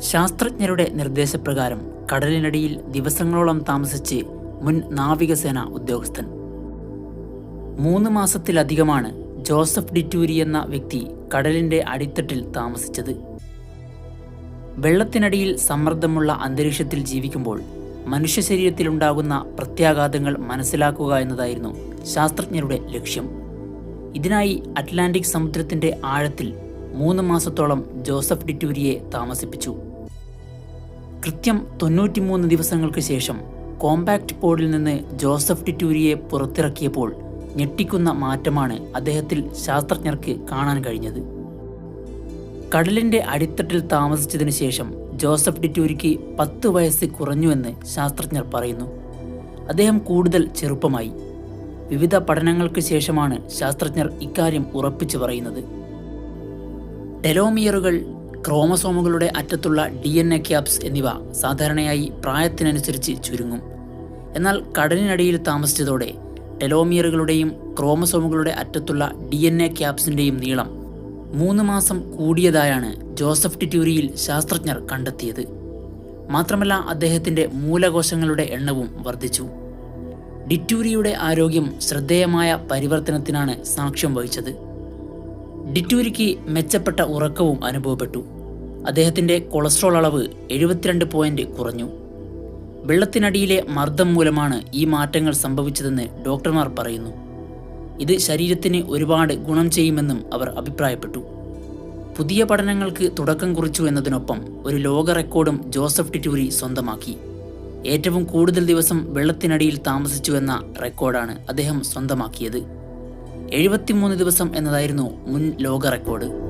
ശാസ്ത്രജ്ഞരുടെ നിർദ്ദേശപ്രകാരം കടലിനടിയിൽ ദിവസങ്ങളോളം താമസിച്ച് മുൻ നാവികസേന ഉദ്യോഗസ്ഥൻ. മൂന്ന് മാസത്തിലധികമാണ് ജോസഫ് ഡിറ്റൂരി എന്ന വ്യക്തി കടലിന്റെ അടിത്തട്ടിൽ താമസിച്ചത്. വെള്ളത്തിനടിയിൽ സമ്മർദ്ദമുള്ള അന്തരീക്ഷത്തിൽ ജീവിക്കുമ്പോൾ മനുഷ്യ ശരീരത്തിലുണ്ടാകുന്ന പ്രത്യാഘാതങ്ങൾ മനസ്സിലാക്കുക എന്നതായിരുന്നു ശാസ്ത്രജ്ഞരുടെ ലക്ഷ്യം. ഇതിനായി അറ്റ്ലാന്റിക് സമുദ്രത്തിന്റെ ആഴത്തിൽ മൂന്ന് മാസത്തോളം ജോസഫ് ഡിറ്റൂരിയെ താമസിപ്പിച്ചു. കൃത്യം തൊണ്ണൂറ്റിമൂന്ന് ദിവസങ്ങൾക്ക് ശേഷം കോമ്പാക്ട് പോഡിൽ നിന്ന് ജോസഫ് ടിറ്റൂരിയെ പുറത്തിറക്കിയപ്പോൾ ഞെട്ടിക്കുന്ന മാറ്റമാണ് അദ്ദേഹത്തിൽ ശാസ്ത്രജ്ഞർക്ക് കാണാൻ കഴിഞ്ഞത്. കടലിന്റെ അടിത്തട്ടിൽ താമസിച്ചതിനു ശേഷം ജോസഫ് ഡിറ്റൂരിക്ക് പത്ത് വയസ്സ് കുറഞ്ഞുവെന്ന് ശാസ്ത്രജ്ഞർ പറയുന്നു. അദ്ദേഹം കൂടുതൽ ചെറുപ്പമായി. വിവിധ പഠനങ്ങൾക്ക് ശേഷമാണ് ശാസ്ത്രജ്ഞർ ഇക്കാര്യം ഉറപ്പിച്ചു പറയുന്നത്. ടെലോമിയറുകൾ ക്രോമസോമുകളുടെ അറ്റത്തുള്ള ഡി എൻ എ ക്യാപ്സ് എന്നിവ സാധാരണയായി പ്രായത്തിനനുസരിച്ച് ചുരുങ്ങും. എന്നാൽ കടലിനടിയിൽ താമസിച്ചതോടെ ടെലോമിയറുകളുടെയും ക്രോമസോമുകളുടെ അറ്റത്തുള്ള ഡി എൻ എ ക്യാപ്സിന്റെയും നീളം മൂന്ന് മാസം കൂടിയതായാണ് ജോസഫ് ടിറ്റ്യൂരിയിൽ ശാസ്ത്രജ്ഞർ കണ്ടെത്തിയത്. മാത്രമല്ല അദ്ദേഹത്തിന്റെ മൂലകോശങ്ങളുടെ എണ്ണവും വർദ്ധിച്ചു. ഡിറ്റൂരിയുടെ ആരോഗ്യം ശ്രദ്ധേയമായ പരിവർത്തനത്തിനാണ് സാക്ഷ്യം വഹിച്ചത്. ഡിറ്റൂരിക്ക് മെച്ചപ്പെട്ട ഉറക്കവും അനുഭവപ്പെട്ടു. അദ്ദേഹത്തിന്റെ കൊളസ്ട്രോൾ അളവ് എഴുപത്തിരണ്ട് പോയിന്റ് കുറഞ്ഞു. വെള്ളത്തിനടിയിലെ മർദ്ദം മൂലമാണ് ഈ മാറ്റങ്ങൾ സംഭവിച്ചതെന്ന് ഡോക്ടർമാർ പറയുന്നു. ഇത് ശരീരത്തിന് ഒരുപാട് ഗുണം ചെയ്യുമെന്നും അവർ അഭിപ്രായപ്പെട്ടു. പുതിയ പഠനങ്ങൾക്ക് തുടക്കം കുറിച്ചു എന്നതിനൊപ്പം ഒരു ലോക റെക്കോർഡും ജോസഫ് ടിറ്റൂരി സ്വന്തമാക്കി. ഏറ്റവും കൂടുതൽ ദിവസം വെള്ളത്തിനടിയിൽ താമസിച്ചു എന്ന റെക്കോർഡാണ് അദ്ദേഹം സ്വന്തമാക്കിയത്. എഴുപത്തിമൂന്ന് ദിവസം എന്നതായിരുന്നു മുൻ ലോക റെക്കോർഡ്.